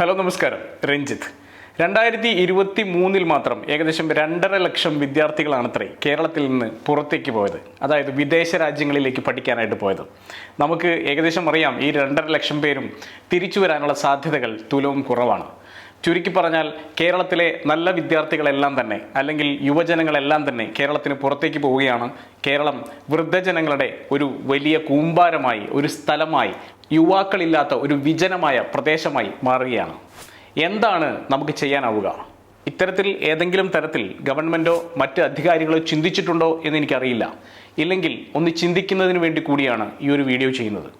Hello നമസ്കാരം. രഞ്ജിത്ത്. രണ്ടായിരത്തി ഇരുപത്തി മൂന്നിൽ മാത്രം ഏകദേശം രണ്ടര ലക്ഷം വിദ്യാർത്ഥികളാണത്രേ കേരളത്തിൽ നിന്ന് പുറത്തേക്ക് പോയത്. അതായത് വിദേശ രാജ്യങ്ങളിലേക്ക് പഠിക്കാനായിട്ട് പോയത്. നമുക്ക് ഏകദേശം അറിയാം ഈ രണ്ടര ലക്ഷം പേരും തിരിച്ചു വരാനുള്ള സാധ്യതകൾ തുലവും കുറവാണ്. ചുരുക്കി പറഞ്ഞാൽ കേരളത്തിലെ നല്ല വിദ്യാർത്ഥികളെല്ലാം തന്നെ അല്ലെങ്കിൽ യുവജനങ്ങളെല്ലാം തന്നെ കേരളത്തിന് പുറത്തേക്ക് പോവുകയാണ്. കേരളം വൃദ്ധജനങ്ങളുടെ ഒരു വലിയ കൂമ്പാരമായി ഒരു സ്ഥലമായി യുവാക്കളില്ലാത്ത ഒരു വിജനമായ പ്രദേശമായി മാറുകയാണ്. എന്താണ് നമുക്ക് ചെയ്യാനാവുക? ഇത്തരത്തിൽ ഏതെങ്കിലും തരത്തിൽ ഗവൺമെന്റോ മറ്റ് അധികാരികളോ ചിന്തിച്ചിട്ടുണ്ടോ എന്ന് എനിക്കറിയില്ല. ഇല്ലെങ്കിൽ ഒന്ന് ചിന്തിക്കുന്നതിന് വേണ്ടി കൂടിയാണ് ഈ ഒരു വീഡിയോ ചെയ്യുന്നത്.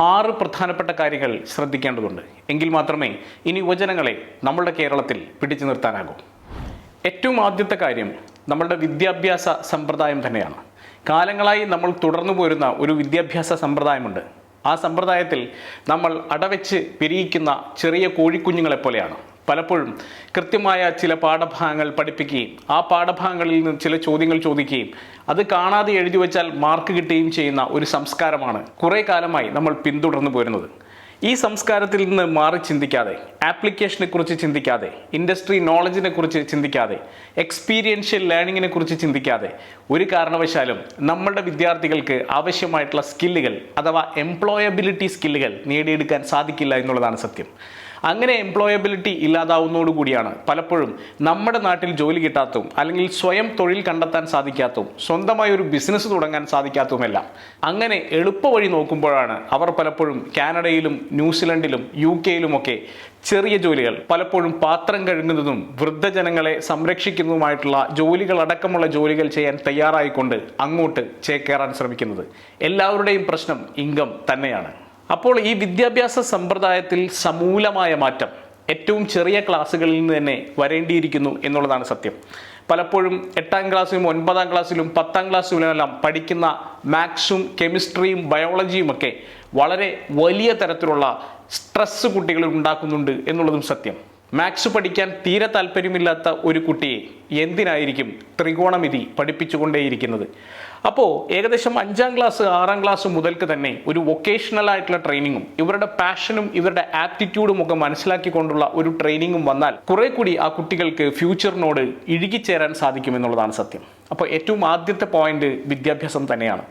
ആറ് പ്രധാനപ്പെട്ട കാര്യങ്ങൾ ശ്രദ്ധിക്കേണ്ടതുണ്ട്. എങ്കിൽ മാത്രമേ ഇനി യുവജനങ്ങളെ നമ്മളുടെ കേരളത്തിൽ പിടിച്ചു നിർത്താനാകൂ. ഏറ്റവും ആദ്യത്തെ കാര്യം നമ്മളുടെ വിദ്യാഭ്യാസ സമ്പ്രദായം തന്നെയാണ്. കാലങ്ങളായി നമ്മൾ തുടർന്നു പോരുന്ന ഒരു വിദ്യാഭ്യാസ സമ്പ്രദായമുണ്ട്. ആ സമ്പ്രദായത്തിൽ നമ്മൾ അടവെച്ച് പിരിയിക്കുന്ന ചെറിയ കോഴിക്കുഞ്ഞുങ്ങളെ പോലെയാണ് പലപ്പോഴും കൃത്യമായ ചില പാഠഭാഗങ്ങൾ പഠിപ്പിക്കുകയും ആ പാഠഭാഗങ്ങളിൽ നിന്ന് ചില ചോദ്യങ്ങൾ ചോദിക്കുകയും അത് കാണാതെ എഴുതി വെച്ചാൽ മാർക്ക് കിട്ടുകയും ചെയ്യുന്ന ഒരു സംസ്കാരമാണ് കുറേ കാലമായി നമ്മൾ പിന്തുടർന്നു പോരുന്നത്. ഈ സംസ്കാരത്തിൽ നിന്ന് മാറി ചിന്തിക്കാതെ ആപ്ലിക്കേഷനെ കുറിച്ച് ചിന്തിക്കാതെ ഇൻഡസ്ട്രി നോളജിനെ കുറിച്ച് ചിന്തിക്കാതെ എക്സ്പീരിയൻഷ്യൽ ലേണിങ്ങിനെ കുറിച്ച് ചിന്തിക്കാതെ ഒരു കാരണവശാലും നമ്മളുടെ വിദ്യാർത്ഥികൾക്ക് ആവശ്യമായിട്ടുള്ള സ്കില്ലുകൾ അഥവാ എംപ്ലോയബിലിറ്റി സ്കില്ലുകൾ നേടിയെടുക്കാൻ സാധിക്കില്ല എന്നുള്ളതാണ് സത്യം. അങ്ങനെ എംപ്ലോയബിലിറ്റി ഇല്ലാതാവുന്നതോടുകൂടിയാണ് പലപ്പോഴും നമ്മുടെ നാട്ടിൽ ജോലി കിട്ടാത്തതും അല്ലെങ്കിൽ സ്വയം തൊഴിൽ കണ്ടെത്താൻ സാധിക്കാത്തതും സ്വന്തമായി ഒരു ബിസിനസ് തുടങ്ങാൻ സാധിക്കാത്തതുമെല്ലാം. അങ്ങനെ എളുപ്പവഴി നോക്കുമ്പോഴാണ് അവർ പലപ്പോഴും കാനഡയിലും ന്യൂസിലൻഡിലും യു കെയിലുമൊക്കെ ചെറിയ ജോലികൾ പലപ്പോഴും പാത്രം കഴുകുന്നതും വൃദ്ധജനങ്ങളെ സംരക്ഷിക്കുന്നതുമായിട്ടുള്ള ജോലികളടക്കമുള്ള ജോലികൾ ചെയ്യാൻ തയ്യാറായിക്കൊണ്ട് അങ്ങോട്ട് ചേക്കേറാൻ ശ്രമിക്കുന്നത്. എല്ലാവരുടെയും പ്രശ്നം ഇൻകം തന്നെയാണ്. അപ്പോൾ ഈ വിദ്യാഭ്യാസ സമ്പ്രദായത്തിൽ സമൂലമായ മാറ്റം ഏറ്റവും ചെറിയ ക്ലാസ്സുകളിൽ നിന്ന് തന്നെ വരേണ്ടിയിരിക്കുന്നു എന്നുള്ളതാണ് സത്യം. പലപ്പോഴും എട്ടാം ക്ലാസ്സിലും ഒൻപതാം ക്ലാസ്സിലും പത്താം ക്ലാസ്സിലുമെല്ലാം പഠിക്കുന്ന മാത്സും കെമിസ്ട്രിയും ബയോളജിയും ഒക്കെ വളരെ വലിയ തരത്തിലുള്ള സ്ട്രെസ് കുട്ടികളിൽ ഉണ്ടാക്കുന്നുണ്ട് എന്നുള്ളതും സത്യം. മാത്സ് പഠിക്കാൻ തീരെ താല്പര്യമില്ലാത്ത ഒരു കുട്ടിയെ എന്തിനായിരിക്കും ത്രികോണമിതി പഠിപ്പിച്ചുകൊണ്ടേയിരിക്കുന്നത്? അപ്പോൾ ഏകദേശം അഞ്ചാം ക്ലാസ് ആറാം ക്ലാസ് മുതൽക്ക് തന്നെ ഒരു വൊക്കേഷണൽ ആയിട്ടുള്ള ട്രെയിനിങ്ങും ഇവരുടെ പാഷനും ഇവരുടെ ആപ്റ്റിറ്റ്യൂഡും ഒക്കെ മനസ്സിലാക്കിക്കൊണ്ടുള്ള ഒരു ട്രെയിനിങ്ങും വന്നാൽ കുറെ കൂടി ആ കുട്ടികൾക്ക് ഫ്യൂച്ചറിനോട് ഇഴുകിച്ചേരാൻ സാധിക്കും എന്നുള്ളതാണ് സത്യം. അപ്പോൾ ഏറ്റവും ആദ്യത്തെ പോയിന്റ് വിദ്യാഭ്യാസം തന്നെയാണ്.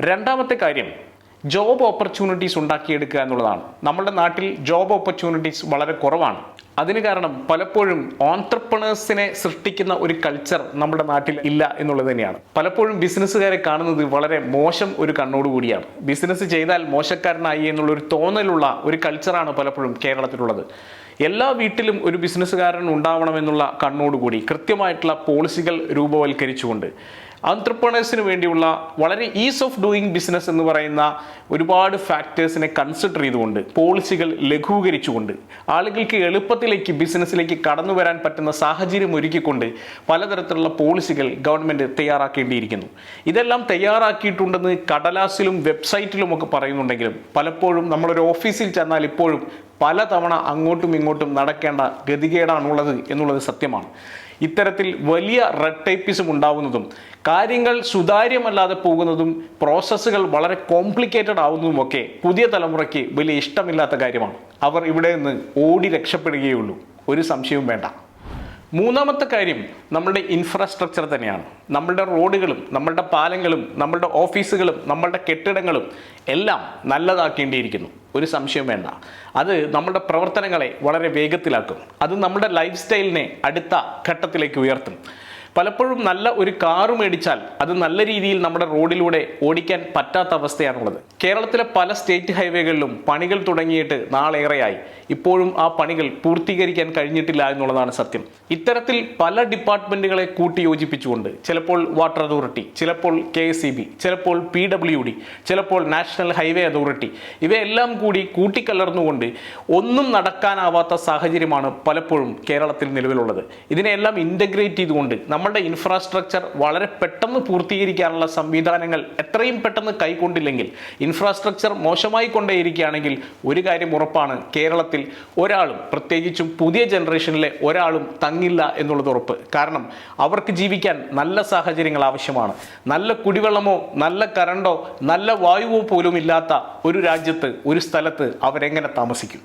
രണ്ടാമത്തെ കാര്യം ജോബ് ഓപ്പർച്യൂണിറ്റീസ് ഉണ്ടാക്കിയെടുക്കുക എന്നുള്ളതാണ്. നമ്മുടെ നാട്ടിൽ ജോബ് ഓപ്പർച്യൂണിറ്റീസ് വളരെ കുറവാണ്. അതിന് കാരണം പലപ്പോഴും ഓൺട്രപ്രണേഴ്സിനെ സൃഷ്ടിക്കുന്ന ഒരു കൾച്ചർ നമ്മുടെ നാട്ടിൽ ഇല്ല എന്നുള്ളത് തന്നെയാണ്. പലപ്പോഴും ബിസിനസ്സുകാരെ കാണുന്നത് വളരെ മോശം ഒരു കണ്ണോടുകൂടിയാണ് ബിസിനസ് ചെയ്താൽ മോശക്കാരനായി എന്നുള്ളൊരു തോന്നലുള്ള ഒരു കൾച്ചറാണ് പലപ്പോഴും കേരളത്തിലുള്ളത്. എല്ലാ വീട്ടിലും ഒരു ബിസിനസ്സുകാരൻ ഉണ്ടാവണമെന്നുള്ള കണ്ണോടുകൂടി കൃത്യമായിട്ടുള്ള പോളിസികൾ രൂപവൽക്കരിച്ചുകൊണ്ട് ആന്ത്രപ്രണേഴ്സിന് വേണ്ടിയുള്ള വളരെ ഈസ് ഓഫ് ഡൂയിങ് ബിസിനസ് എന്ന് പറയുന്ന ഒരുപാട് ഫാക്ടേഴ്സിനെ കൺസിഡർ ചെയ്തുകൊണ്ട് പോളിസികൾ ലഘൂകരിച്ചുകൊണ്ട് ആളുകൾക്ക് എളുപ്പത്തിലേക്ക് ബിസിനസ്സിലേക്ക് കടന്നു വരാൻ പറ്റുന്ന സാഹചര്യം ഒരുക്കിക്കൊണ്ട് പലതരത്തിലുള്ള പോളിസികൾ ഗവൺമെന്റ് തയ്യാറാക്കേണ്ടിയിരിക്കുന്നു. ഇതെല്ലാം തയ്യാറാക്കിയിട്ടുണ്ടെന്ന് കടലാസിലും വെബ്സൈറ്റിലും ഒക്കെ പറയുന്നുണ്ടെങ്കിലും പലപ്പോഴും നമ്മളൊരു ഓഫീസിൽ ചെന്നാൽ ഇപ്പോഴും പലതവണ അങ്ങോട്ടും ഇങ്ങോട്ടും നടക്കേണ്ട ഗതികേടാണുള്ളത് എന്നുള്ളത് സത്യമാണ്. ഇത്തരത്തിൽ വലിയ റെഡ് ടൈപ്പിസം ഉണ്ടാവുന്നതും കാര്യങ്ങൾ സുതാര്യമല്ലാതെ പോകുന്നതും പ്രോസസ്സുകൾ വളരെ കോംപ്ലിക്കേറ്റഡ് ആവുന്നതുമൊക്കെ പുതിയ തലമുറയ്ക്ക് വലിയ ഇഷ്ടമില്ലാത്ത കാര്യമാണ്. അവർ ഇവിടെ നിന്ന് ഓടി രക്ഷപ്പെടുകയുള്ളൂ. ഒരു സംശയവും വേണ്ട. മൂന്നാമത്തെ കാര്യം നമ്മളുടെ ഇൻഫ്രാസ്ട്രക്ചർ തന്നെയാണ്. നമ്മളുടെ റോഡുകളും നമ്മളുടെ പാലങ്ങളും നമ്മളുടെ ഓഫീസുകളും നമ്മളുടെ കെട്ടിടങ്ങളും എല്ലാം നല്ലതാക്കേണ്ടിയിരിക്കുന്നു. ഒരു സംശയം വേണ്ട. അത് നമ്മുടെ പ്രവർത്തനങ്ങളെ വളരെ വേഗത്തിലാക്കും. അത് നമ്മുടെ ലൈഫ് സ്റ്റൈലിനെ അടുത്ത ഘട്ടത്തിലേക്ക് ഉയർത്തും. പലപ്പോഴും നല്ല ഒരു കാറ് മേടിച്ചാൽ അത് നല്ല രീതിയിൽ നമ്മുടെ റോഡിലൂടെ ഓടിക്കാൻ പറ്റാത്ത അവസ്ഥയാണുള്ളത്. കേരളത്തിലെ പല സ്റ്റേറ്റ് ഹൈവേകളിലും പണികൾ തുടങ്ങിയിട്ട് നാളേറെയായി. ഇപ്പോഴും ആ പണികൾ പൂർത്തീകരിക്കാൻ കഴിഞ്ഞിട്ടില്ല എന്നുള്ളതാണ് സത്യം. ഇത്തരത്തിൽ പല ഡിപ്പാർട്ട്മെന്റുകളെ കൂട്ടി യോജിപ്പിച്ചുകൊണ്ട് ചിലപ്പോൾ വാട്ടർ അതോറിറ്റി ചിലപ്പോൾ കെ എസ് ചിലപ്പോൾ പി ഡബ്ല്യു ഡി ചിലപ്പോൾ നാഷണൽ ഹൈവേ അതോറിറ്റി ഇവയെല്ലാം കൂടി കൂട്ടിക്കലർന്നുകൊണ്ട് ഒന്നും നടക്കാനാവാത്ത സാഹചര്യമാണ് പലപ്പോഴും കേരളത്തിൽ നിലവിലുള്ളത്. ഇതിനെല്ലാം ഇന്റഗ്രേറ്റ് ചെയ്തുകൊണ്ട് നമ്മളുടെ ഇൻഫ്രാസ്ട്രക്ചർ വളരെ പെട്ടെന്ന് പൂർത്തീകരിക്കാനുള്ള സംവിധാനങ്ങൾ എത്രയും പെട്ടെന്ന് കൈക്കൊണ്ടില്ലെങ്കിൽ ഇൻഫ്രാസ്ട്രക്ചർ മോശമായി കൊണ്ടേയിരിക്കുകയാണെങ്കിൽ ഒരു കാര്യം ഉറപ്പാണ് കേരളത്തിൽ ഒരാളും പ്രത്യേകിച്ചും പുതിയ ജനറേഷനിലെ ഒരാളും തങ്ങില്ല എന്നുള്ളത് ഉറപ്പ്. കാരണം അവർക്ക് ജീവിക്കാൻ നല്ല സാഹചര്യങ്ങൾ ആവശ്യമാണ്. നല്ല കുടിവെള്ളമോ നല്ല കറണ്ടോ നല്ല വായുവോ പോലും ഇല്ലാത്ത ഒരു രാജ്യത്ത് ഒരു സ്ഥലത്ത് അവരെങ്ങനെ താമസിക്കും?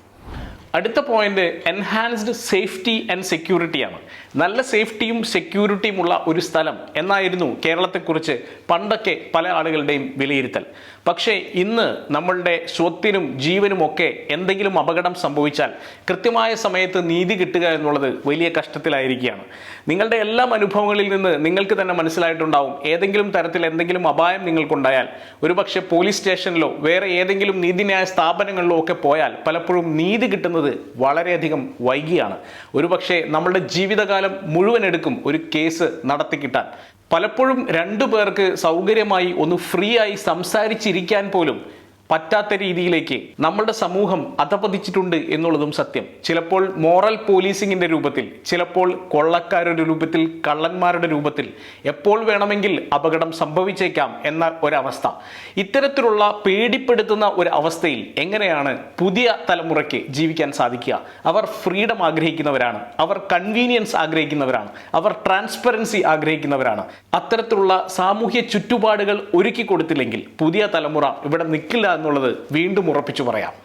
അടുത്ത പോയിന്റ് എൻഹാൻസ്ഡ് സേഫ്റ്റി ആൻഡ് സെക്യൂരിറ്റിയാണ് നല്ല സേഫ്റ്റിയും സെക്യൂരിറ്റിയും ഉള്ള ഒരു സ്ഥലം എന്നായിരുന്നു കേരളത്തെക്കുറിച്ച് പണ്ടൊക്കെ പല ആളുകളുടെയും വിലയിരുത്തൽ. പക്ഷേ ഇന്ന് നമ്മളുടെ സ്വത്തിനും ജീവനും ഒക്കെ എന്തെങ്കിലും അപകടം സംഭവിച്ചാൽ കൃത്യമായ സമയത്ത് നീതി കിട്ടുക എന്നുള്ളത് വലിയ കഷ്ടത്തിലായിരിക്കുകയാണ്. നിങ്ങളുടെ എല്ലാ അനുഭവങ്ങളിൽ നിന്ന് നിങ്ങൾക്ക് തന്നെ മനസ്സിലായിട്ടുണ്ടാവും ഏതെങ്കിലും തരത്തിൽ എന്തെങ്കിലും അപായം നിങ്ങൾക്കുണ്ടായാൽ. ഒരുപക്ഷെ പോലീസ് സ്റ്റേഷനിലോ വേറെ ഏതെങ്കിലും നീതിന്യായ സ്ഥാപനങ്ങളിലോ ഒക്കെ പോയാൽ പലപ്പോഴും നീതി കിട്ടുന്നത് വളരെയധികം വൈകിയാണ്. ഒരുപക്ഷെ നമ്മളുടെ ജീവിതകാലം മുഴുവൻ എടുക്കും ഒരു കേസ് നടത്തി കിട്ടാൻ. പലപ്പോഴും രണ്ടു പേർക്ക് സൗകര്യമായി ഒന്ന് ഫ്രീ ആയി സംസാരിച്ചിരിക്കാൻ പോലും പറ്റാത്ത രീതിയിലേക്ക് നമ്മളുടെ സമൂഹം അധപതിച്ചിട്ടുണ്ട് എന്നുള്ളതും സത്യം. ചിലപ്പോൾ മോറൽ പോലീസിങ്ങിന്റെ രൂപത്തിൽ ചിലപ്പോൾ കൊള്ളക്കാരുടെ രൂപത്തിൽ കള്ളന്മാരുടെ രൂപത്തിൽ എപ്പോൾ വേണമെങ്കിൽ അപകടം സംഭവിച്ചേക്കാം എന്ന ഒരവസ്ഥ. ഇത്തരത്തിലുള്ള പേടിപ്പെടുത്തുന്ന ഒരു അവസ്ഥയിൽ എങ്ങനെയാണ് പുതിയ തലമുറയ്ക്ക് ജീവിക്കാൻ സാധിക്കുക? അവർ ഫ്രീഡം ആഗ്രഹിക്കുന്നവരാണ് അവർ കൺവീനിയൻസ് ആഗ്രഹിക്കുന്നവരാണ് അവർ ട്രാൻസ്പെറൻസി ആഗ്രഹിക്കുന്നവരാണ്. അത്തരത്തിലുള്ള സാമൂഹ്യ ചുറ്റുപാടുകൾ ഒരുക്കി കൊടുത്തില്ലെങ്കിൽ പുതിയ തലമുറ ഇവിടെ നിൽക്കില്ല എന്നുള്ളത് വീണ്ടും ഉറപ്പിച്ചു പറയാം.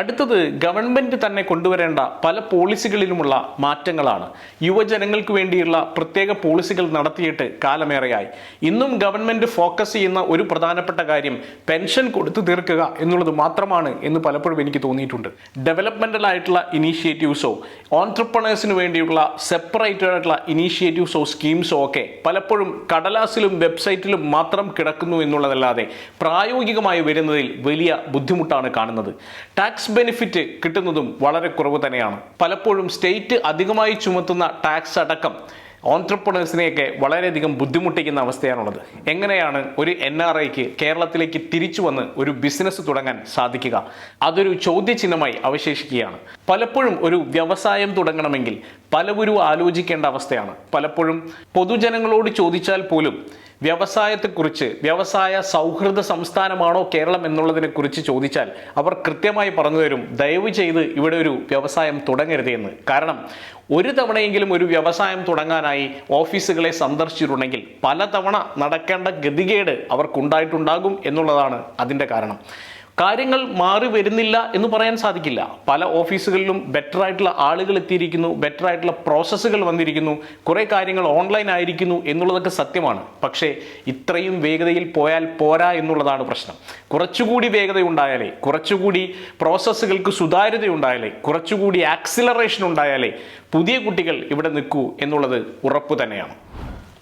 അടുത്തത് ഗവൺമെന്റ് തന്നെ കൊണ്ടുവരേണ്ട പല പോളിസികളിലുമുള്ള മാറ്റങ്ങളാണ്. യുവജനങ്ങൾക്ക് വേണ്ടിയുള്ള പ്രത്യേക പോളിസികൾ നടത്തിയിട്ട് കാലമേറെയായി. ഇന്നും ഗവൺമെന്റ് ഫോക്കസ് ചെയ്യുന്ന ഒരു പ്രധാനപ്പെട്ട കാര്യം പെൻഷൻ കൊടുത്തു തീർക്കുക എന്നുള്ളത് മാത്രമാണ് എന്ന് പലപ്പോഴും എനിക്ക് തോന്നിയിട്ടുണ്ട്. ഡെവലപ്മെന്റൽ ആയിട്ടുള്ള ഇനീഷ്യേറ്റീവ്സോ ഓൺട്രപ്രണേഴ്സിന് വേണ്ടിയുള്ള സെപ്പറേറ്റഡ് ആയിട്ടുള്ള ഇനീഷ്യേറ്റീവ്സോ സ്കീംസോ ഒക്കെ പലപ്പോഴും കടലാസിലും വെബ്സൈറ്റിലും മാത്രം കിടക്കുന്നു എന്നുള്ളതല്ലാതെ പ്രായോഗികമായി വരുന്നതിൽ വലിയ ബുദ്ധിമുട്ടാണ് കാണുന്നത്. ടാക്സ് ബെനിഫിറ്റ് കിട്ടുന്നതും വളരെ കുറവ് തന്നെയാണ്. പലപ്പോഴും സ്റ്റേറ്റ് അധികമായി ചുമത്തുന്ന ടാക്സ് അടക്കം ഓൺട്രപ്രണേഴ്സിനെയൊക്കെ വളരെയധികം ബുദ്ധിമുട്ടിക്കുന്ന അവസ്ഥയാണുള്ളത്. എങ്ങനെയാണ് ഒരു എൻ ആർ ഐക്ക് കേരളത്തിലേക്ക് തിരിച്ചു വന്ന് ഒരു ബിസിനസ് തുടങ്ങാൻ സാധിക്കുക? അതൊരു ചോദ്യചിഹ്നമായി അവശേഷിക്കുകയാണ്. പലപ്പോഴും ഒരു വ്യവസായം തുടങ്ങണമെങ്കിൽ പലവരും ആലോചിക്കേണ്ട അവസ്ഥയാണ്. പലപ്പോഴും പൊതുജനങ്ങളോട് ചോദിച്ചാൽ പോലും വ്യവസായത്തെക്കുറിച്ച് വ്യവസായ സൗഹൃദ സംസ്ഥാനമാണോ കേരളം എന്നുള്ളതിനെ കുറിച്ച് ചോദിച്ചാൽ അവർ കൃത്യമായി പറഞ്ഞു തരും ദയവ് ചെയ്ത് ഇവിടെ ഒരു വ്യവസായം തുടങ്ങരുത് എന്ന്. കാരണം ഒരു തവണയെങ്കിലും ഒരു വ്യവസായം തുടങ്ങാനായി ഓഫീസുകളെ സന്ദർശിച്ചിട്ടുണ്ടെങ്കിൽ പലതവണ നടക്കേണ്ട ഗതികേട് അവർക്കുണ്ടായിട്ടുണ്ടാകും എന്നുള്ളതാണ് അതിന്റെ കാരണം. കാര്യങ്ങൾ മാറി വരുന്നില്ല എന്ന് പറയാൻ സാധിക്കില്ല. പല ഓഫീസുകളിലും ബെറ്റർ ആയിട്ടുള്ള ആളുകൾ എത്തിയിരിക്കുന്നു ബെറ്റർ ആയിട്ടുള്ള പ്രോസസ്സുകൾ വന്നിരിക്കുന്നു കുറേ കാര്യങ്ങൾ ഓൺലൈൻ ആയിരിക്കുന്നു എന്നുള്ളതൊക്കെ സത്യമാണ്. പക്ഷേ ഇത്രയും വേഗതയിൽ പോയാൽ പോരാ എന്നുള്ളതാണ് പ്രശ്നം. കുറച്ചുകൂടി വേഗത ഉണ്ടായാലേ കുറച്ചുകൂടി പ്രോസസ്സുകൾക്ക് സുതാര്യത ഉണ്ടായാലേ കുറച്ചുകൂടി ആക്സിലറേഷൻ ഉണ്ടായാലേ പുതിയ കുട്ടികൾ ഇവിടെ നിൽക്കൂ എന്നുള്ളത് ഉറപ്പ് തന്നെയാണ്.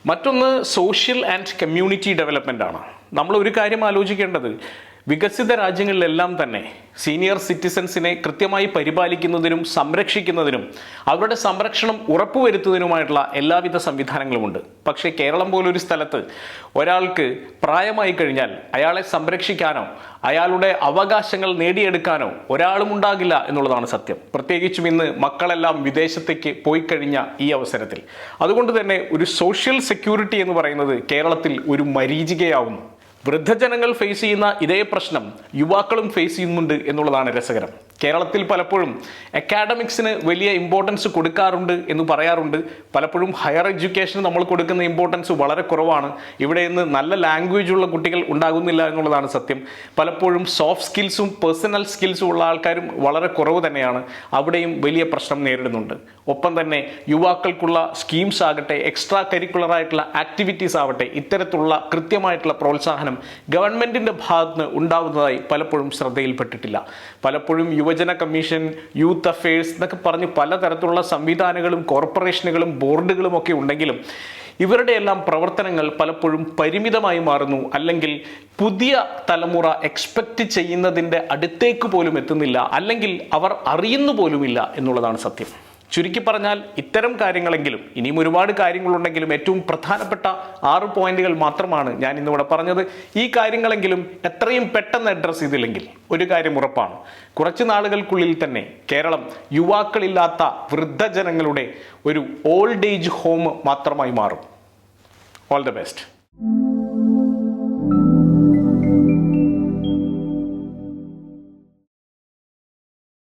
മറ്റൊന്ന് സോഷ്യൽ ആൻഡ് കമ്മ്യൂണിറ്റി ഡെവലപ്മെന്റ് ആണ്. നമ്മൾ ഒരു കാര്യം ആലോചിക്കേണ്ടത്. വികസിത രാജ്യങ്ങളിലെല്ലാം തന്നെ സീനിയർ സിറ്റിസൻസിനെ കൃത്യമായി പരിപാലിക്കുന്നതിനും സംരക്ഷിക്കുന്നതിനും അവരുടെ സംരക്ഷണം ഉറപ്പുവരുത്തുന്നതിനുമായിട്ടുള്ള എല്ലാവിധ സംവിധാനങ്ങളുമുണ്ട്. പക്ഷേ കേരളം പോലൊരു സ്ഥലത്ത് ഒരാൾക്ക് പ്രായമായി കഴിഞ്ഞാൽ അയാളെ സംരക്ഷിക്കാനോ അയാളുടെ അവകാശങ്ങൾ നേടിയെടുക്കാനോ ഒരാളും ഉണ്ടാകില്ല എന്നുള്ളതാണ് സത്യം. പ്രത്യേകിച്ചും ഇന്ന് മക്കളെല്ലാം വിദേശത്തേക്ക് പോയി കഴിഞ്ഞ ഈ അവസരത്തിൽ. അതുകൊണ്ട് തന്നെ ഒരു സോഷ്യൽ സെക്യൂരിറ്റി എന്ന് പറയുന്നത് കേരളത്തിൽ ഒരു മരീചികയാവുന്നു. വൃദ്ധജനങ്ങൾ ഫേസ് ചെയ്യുന്ന ഇതേ പ്രശ്നം യുവാക്കളും ഫേസ് ചെയ്യുന്നുണ്ട് എന്നുള്ളതാണ് രസകരം. കേരളത്തിൽ പലപ്പോഴും അക്കാഡമിക്സിന് വലിയ ഇമ്പോർട്ടൻസ് കൊടുക്കാറുണ്ട് എന്ന് പറയാറുണ്ട്. പലപ്പോഴും ഹയർ എഡ്യൂക്കേഷന് നമ്മൾ കൊടുക്കുന്ന ഇമ്പോർട്ടൻസ് വളരെ കുറവാണ്. ഇവിടെ നിന്ന് നല്ല ലാംഗ്വേജ് ഉള്ള കുട്ടികൾ ഉണ്ടാകുന്നില്ല എന്നുള്ളതാണ് സത്യം. പലപ്പോഴും സോഫ്റ്റ് സ്കിൽസും പേഴ്സണൽ സ്കിൽസും ഉള്ള ആൾക്കാരും വളരെ കുറവ് തന്നെയാണ്. അവിടെയും വലിയ പ്രശ്നം നേരിടുന്നുണ്ട്. ഒപ്പം തന്നെ യുവാക്കൾക്കുള്ള സ്കീംസ് ആകട്ടെ എക്സ്ട്രാ കരിക്കുലർ ആയിട്ടുള്ള ആക്ടിവിറ്റീസ് ആവട്ടെ ഇത്തരത്തിലുള്ള കൃത്യമായിട്ടുള്ള പ്രോത്സാഹനം ഗവൺമെന്റിന്റെ ഭാഗത്ത് നിന്ന് ഉണ്ടാവുന്നതായി പലപ്പോഴും ശ്രദ്ധയിൽപ്പെട്ടിട്ടില്ല. പലപ്പോഴും യുവജന കമ്മീഷൻ യൂത്ത് അഫയേഴ്സ് എന്നൊക്കെ പറഞ്ഞ് പലതരത്തിലുള്ള സംവിധാനങ്ങളും കോർപ്പറേഷനുകളും ബോർഡുകളും ഒക്കെ ഉണ്ടെങ്കിലും ഇവരുടെ എല്ലാം പ്രവർത്തനങ്ങൾ പലപ്പോഴും പരിമിതമായി മാറുന്നു. അല്ലെങ്കിൽ പുതിയ തലമുറ എക്സ്പെക്റ്റ് ചെയ്യുന്നതിന്റെ അടുത്തേക്ക് പോലും എത്തുന്നില്ല. അല്ലെങ്കിൽ അവർ അറിയുന്നു പോലുമില്ല എന്നുള്ളതാണ് സത്യം. ചുരുക്കി പറഞ്ഞാൽ ഇത്തരം കാര്യങ്ങളെങ്കിലും ഇനിയും ഒരുപാട് കാര്യങ്ങളുണ്ടെങ്കിലും ഏറ്റവും പ്രധാനപ്പെട്ട ആറ് പോയിന്റുകൾ മാത്രമാണ് ഞാൻ ഇന്നിവിടെ പറഞ്ഞത്. ഈ കാര്യങ്ങളെങ്കിലും എത്രയും പെട്ടെന്ന് അഡ്രസ്സ് ചെയ്തില്ലെങ്കിൽ ഒരു കാര്യം ഉറപ്പാണ്. കുറച്ച് നാളുകൾക്കുള്ളിൽ തന്നെ കേരളം യുവാക്കളില്ലാത്ത വൃദ്ധജനങ്ങളുടെ ഒരു ഓൾഡ് ഏജ് ഹോം മാത്രമായി മാറും. All the best